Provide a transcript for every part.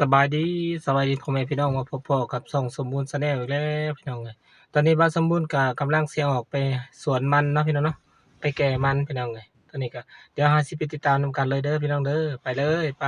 สบายดีสบายดีพ่อแม่พี่น้องมาพบพ่อกับส่องสมบูรณ์แนลอีกแล้วพี่น้องเลยตอนนี้บ้านสมบูรณ์ก็กำลังเสียออกไปสวนมันเนาะพี่น้องเนาะไปแก่มันพี่น้องเลยตอนนี้ก็เดี๋ยวหาสิไปติดตามนำกันเลยเด้อพี่น้องเด้อไปเลยไป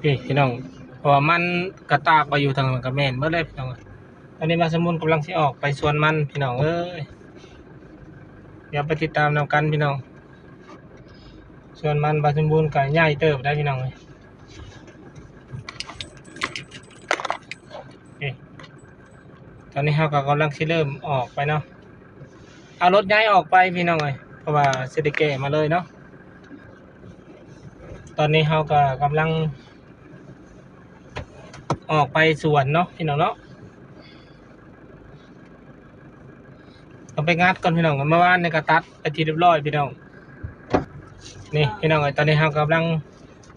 พี่พี่น้องเพราะว่ามันกระตากไปอยู่ทางหลังกระแม่นเมื่อเลยพี่น้องเอ้ยตอนนี้บ้านสมบูรณ์กำลังเสียออกไปสวนมันพี่น้องเอ้ยเดี๋ยวไปติดตามนำกันพี่น้องสวนมันบ้านสมบูรณ์ก็ใหญ่เติบได้พี่น้องเลย นี่ต อนนี้เราก็กำลังสิเริ่มออกไปเนาะเอารถย้ายออกไปพี่น้องเลยเพราะว่าเสได็จแก่มาเลยเนาะตอนนี้เราก็กำลัง ออกไปสวนเนาะพี่น้องเนาะเราไปงัดก่อนพี่น้องเมื่อวานในกระตัดไปทีเรียบร้อยพี่น้องนี่พี่น้องเอ้ยตอนนี้เรากำลัง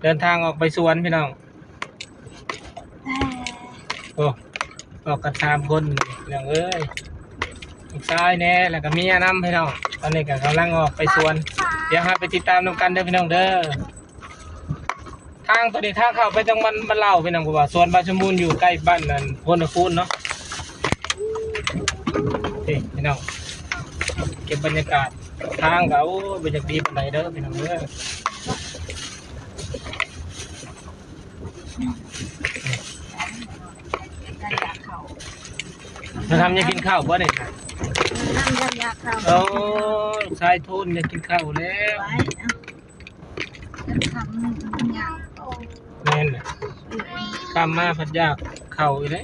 เดินทางออกไปสวนพี่น้อง โอ้ ออกกันสามคนพี่น้องเอ้ยลูกชายแน่แล้วก็เมียน้ำพี่น้องตอนนี้ก็กำลังออกไปสวน เดี๋ยวหาไปติดตามนำกันเด้อพี่น้องเด้อทางตัวนี้ทางเข้าไปจังมันมันเล่าพี่น้องเพราะว่าสวนบานชมบูรอยู่ใกล้บ้านนั่นพนคูนเนาะนี่พี่น้องเก็บบรรยากาศทางเขาบรรยากาศดีปานใดเด้อพี่น้องเด้อ กันอยากเขามาทำยังกินข้าวบ่เนี่ยนั่งกันอยากเขาโอ้ลูกชายทุนยังกินข้าวแล้วไว้นะทำมันอยากโตแม่นน่ะข้ามมาพัดยากเข้าอีกเลย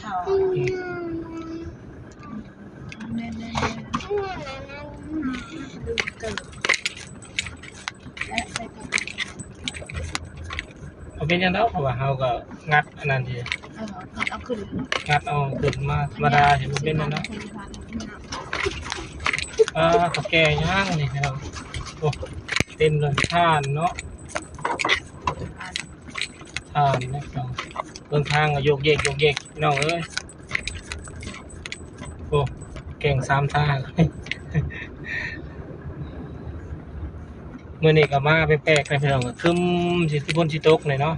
ชอบแม่แม่ดูเกิดและไปกัน เอาเป็นยังไงเพราะว่าเฮาก็งัดอันนั้นทีเออเอาขึ้นงัดเอาขึ้นมาธรรมดาเห็นมันเป็นนั่นเนาะอ่ากับแก่ย่างนี่ครับโอ้เต็มเลยท่านเนาะท่านนะครับเบิ่งทางก็โยกเยกโยกเยกพี่น้องเอ้ยโอ้เก่งสามทาง มื่อนี้ก็มาไปแปลกๆนะพี่น้องก็คึมสิที่พ้นสิตกเลยเนาะ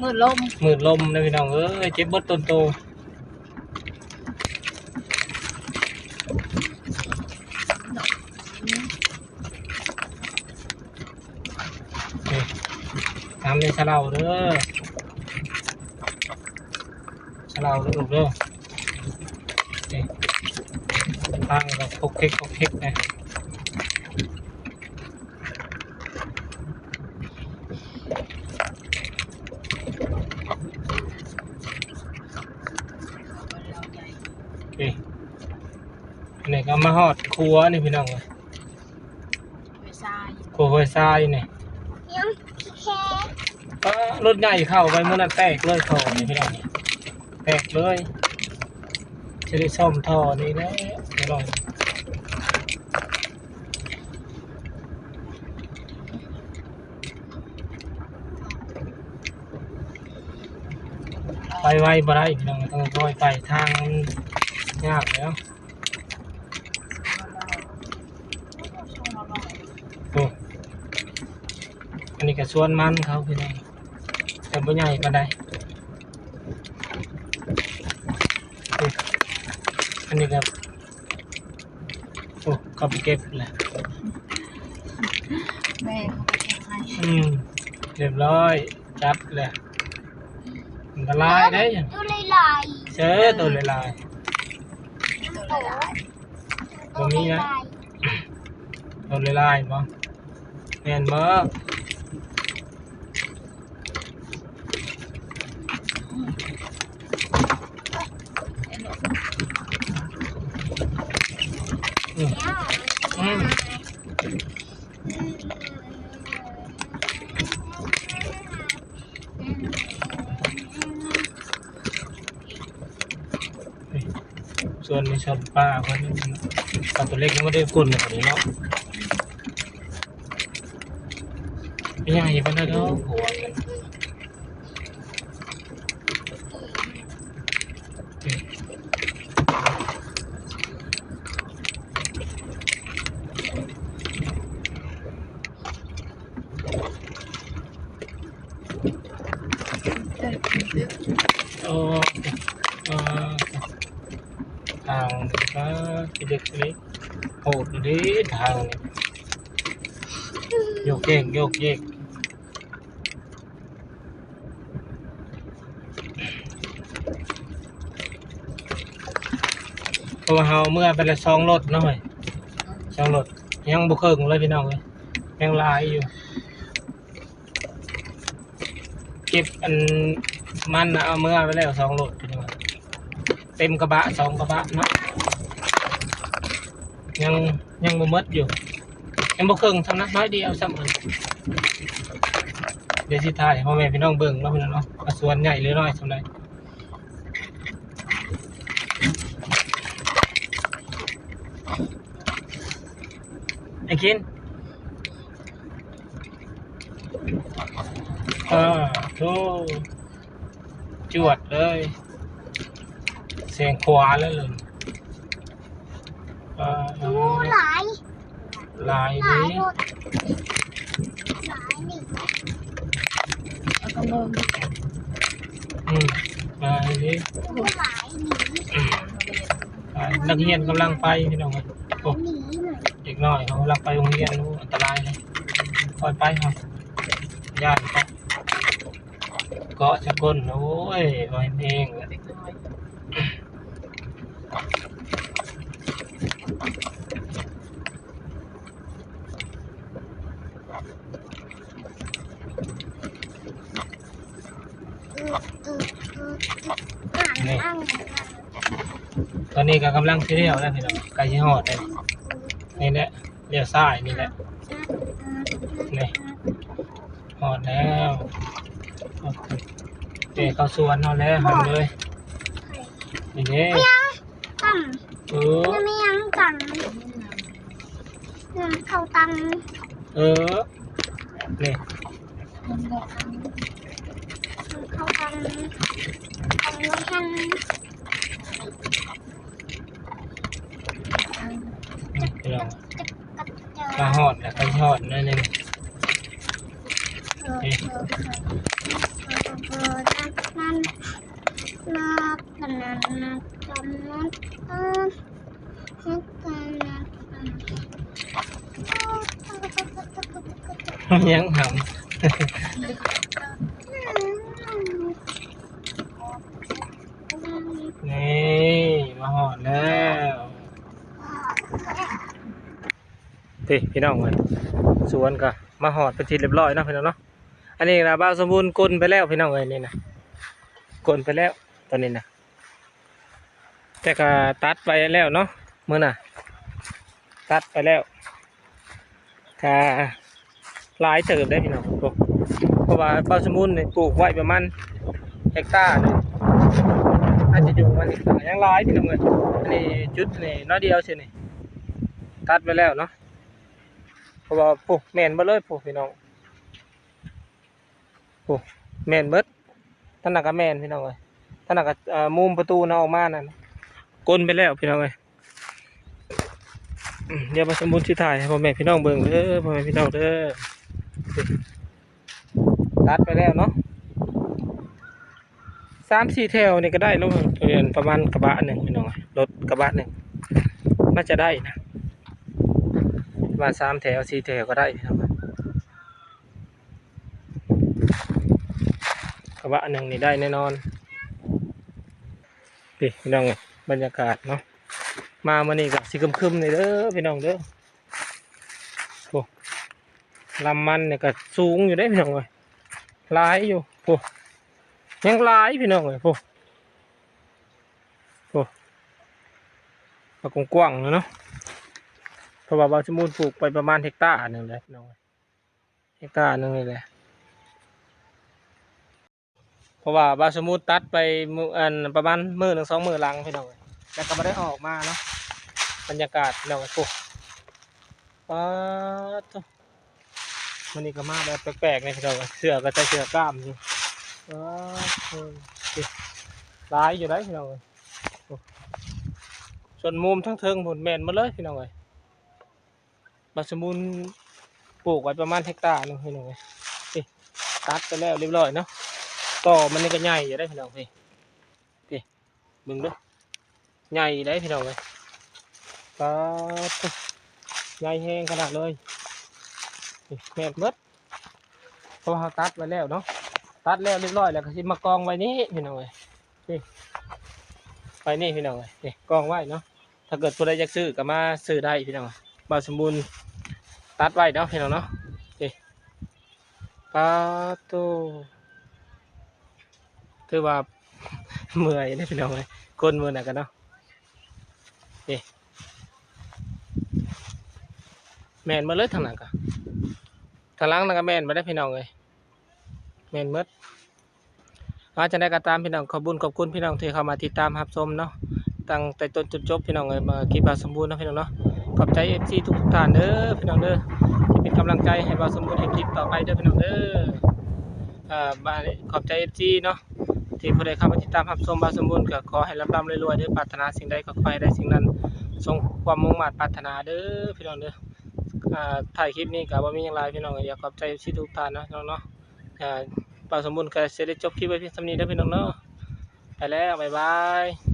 มือลมมืดลมนะพี่น้องเอ้ยเจ็บเบิดต้นโตนี่ทำในสะเลาเด้อสะเลาเด้อลูกเด้อนี่ตั้งกับคกเค็กคกเค็กนะนี่อันนี้ก็ มาหอดครัวนี่พี่น้องเอ้ยไปทรายครัวห้วยทรายนี่ยังแค่เออรถใหญ่เข้าไปเมื่อนั้นแตกเลยท่อนี่พี่น้องแตกเลยจะได้ซ่อมท่อนี่นะเดี๋ยวลองไปไวบ่ได้พี่น้องต้องคอยไปทางมันยากแล้วโอ้อั นนี้ก็สวนมันเขาพี่น้องแต่บ่ใหญ่ปานใดโอ้อันนี้ก็โอ้เขาไปเก็บแหละแม่เขาไปแข่งให้อืมเรียบร้อยจัดเลยอันตรายได้ยังตัวลายลายเจอตัวลายลายตัวละลายๆบ่มีนะตัวลายลายๆบ่แม่นบ่อืมอืม ส่วนในชนป้าคนนี้ปลาตัวเล็กยังไม่ได้กุนเลยคนนี้เนาะไม่ใหญ่ปานนั้นเนาะหัวมัน โอ้เออทาง ก็เด็กเล็กโหดดีทางนี่โยกเยกโยกเยกเพราะว่าเฮาเมื่อไปละสองรถนาะเว้ยสองรถยังบ่เครื่องเลยพี่น้องเว้ยยังลายอยู่ เก็บอันมันนะเอาเมื่อไปแล้วสองรถเต็มกระบะสองกระบะเนาะ ยังยังบ่หมดอยู่ยังบ่เครื่องทำนะน้อยเดียวซ้ำอันเดี๋ยวสิถ่ายพ่อแม่พี่น้องเบิ่งเนาะพี่น้องเนาะว่าสวนใหญ่หรือน้อยสำใดไอ้คินอ่าโธ่จวดเลย เสียงขวาแล้วเลย อ่าโอ้หลายลายหลายนี้หมดหลายนี่แล้วก็เบิ่งอืมลายนี้โอ้หลายหนีลายนักเรียนกำลังไปพี่น้องเอ้ยโอ้หนีหน่อยเด็กน้อยเขากำลังไปโรงเรียนโอ้อันตรายเลยปล่อยไปครับญาติเขาเกาะสะกลโอ้ยลอยเองเลยอืออืออืออ่านอ่า นตอนนี้ก็กำลังเที่ยวแล้วพี่น้องใกล้ชิฮอดเลยนี่แหละเลี้ยวซ้ายนี่แหละนี่ฮอดแล้วเด็กเข้าสวนเอาแล้วหันเลยนี่เด้ ยังไม่ยังตังเงินเข้าตังเออนี่เนเข้าตังตังร้อยพันนี่พี่น้องกับเจอมาฮอดแล้วใกล้ชิฮอดนั่นเองเออเออเออนั่นนั่น นับกันนั่นนับกันนั่นเออนับกันนั่นยังหำนี่ มาหอดแล้วพี่พี่น้องเลยสวนก็มาหอดเป็นทีเรียบร้อยเนาะพี่น้องเนาะ อันนี้นะบ้าสมบูรณ์กลนไปแล้วพี่น้องเลยนี่นะกลนไปแล้วตอนนี้นะ แต่ก็ตัดไปแล้วเนาะมื่อน่ะ ตัดไปแล้วค่ะหลายเติบได้พี่น้องเพราะว่าบ้าสมบูรณ์เนี่ยปลูกไว้ประมาณเฮกตาร์เลยอาจจะอยู่มันยังหลายพี่น้องเอ้ยอันนี้จุดนี่น้อยเดียวใช่นี่ตัดไปแล้วเนาะเพราะว่าปุ๊แมนเบิดเลยปุ๊พี่น้องปุ๊แมนเบิดท่านนักก็แมนพี่น้องเอ้ยท่านนักก็มุมประตูนะออกมานั่น กลนไปแล้วพี่น้องเอ้ยเดี๋ยวมาสมบูรณ์สิถ่ายให้พ่อแม่พี่น้องเบิ่งเด้อพ่อแม่พี่น้องเด้อตัดไปแล้วเนาะสามสี่แถวนี่ก็ได้ล้วเรียนประมาณกระบะหนึ่งพี่น้องรถกระบะหนึ่งน่าจะได้นะประมาณสามแถวสี่แถวก็ได้พี่น้องกระบะหนึ่งนี่ได้แน่นอนพี่พี่น้องเลย บรรยากาศเนาะมามานี่ก็สีครึมๆนี่เด้อพี่น้องเด้อโอ้ลำมันเนี่ยก็สูงอยู่ได้พี่น้องเลยลายอยู่โอ้ยังลายพี่น้องเลยพวกพวกปากว้างๆเนาะเพราะว่าบางสมุนปลูกไปประมาณเฮกตาร์หนึ่งเลยพี่น้องเอ้ยเฮกตาร์หนึ่งเลยแหละ เพราะว่าบาสมุนตัดไปมื้ออันประมาณมือหนึ่งสองมือหลังพี่น้องเอ้ยแล้วก็ไม่ได้ออกมาเนาะบรรยากาศพี่น้องเอ้ยพวกป๊าดโถ่มันนี่ก็มาแบบแปลกๆเนี่ยพี่น้องเอ้ยเสือก็ใส่เสือกล้ามอยู่ว้าวโอ้ยสิหลายอยู่ได้พี่น้องเอ้ยโอ้ส่วนมุมทั้งเทิงผลแมนหมาเลยพี่น้องเอ้ยบัสมุนปลูกไว้ประมาณเฮกตาร์หนึงพี่น้องเอ้ยตัดไปแล้วเรียบร้อยเนาะ ต่อมันนี่ก็ใหญ่อยู่ได้พี่น้องพี่พี่มึงดูใหญ่ได้พี่น้องเลยก็ใหญ่แห้งขนาดเลยแม่นเบิดเพราะว่าเราตัดไว้แล้วเนาะตัดแล้วเรียบร้อยแล้วก็สิมากองไว้นี่พี่น้องเลยนี่ไว้นี่พี่น้องเลยนี่กองไว้เนาะถ้าเกิดผู้ใดอยากซื้อก็มาซื้อได้พี่น้องบาสมบูรณ์ตัดไว้เนาะพี่น้องเนาะนี่ปลาตู ถือว่าเมื่อยได้พี่น้องเลยก้นมือหนักกันเนาะนี่แมนมาเลยทางหลังกะทางหลังนั่นก็แมนมาได้พี่น้องเลยแมนหมดอาจะได้ก็ตามพี่น้องขอบคุญขอบคุณพี่น้องที่เข้ามาติดตามรับชมเนาะตั้งแต่ต้นจนจบพี่น้องเลยมาคลิปบาสมบูรณ์นะพี่น้องเนาะขอบใจเอฟซีทุกท่านเด้อพี่น้องเด้อที่เป็นกำลังใจให้บาสมบูรณ์ให้คลิปต่อไปเด้อพี่น้องเด้ออ่าขอบใจเอฟซีเนาะ ที่ผู้ใดเข้ามาติดตามรับชมบาสมบูรณ์ก็ขอให้ร่ำรำรวยๆเด้อปรารถนาสิ่งใดก็ขอให้ได้สิ่งนั้นทรงความมุ่งมั่นปรารถนาเด้อพี่น้องเด้อถ่ายคลิปนี้กับ่มีอยังหลายพี่น้องอยากขอบใจที่ทุกท่านเนาะน้องเนาะอ่าบาสมบูรณ์ก็สิได้จบคลิปไว้เพียงเท่านี้เด้อพี่น้องเนาะไปแล้วบ๊ายบาย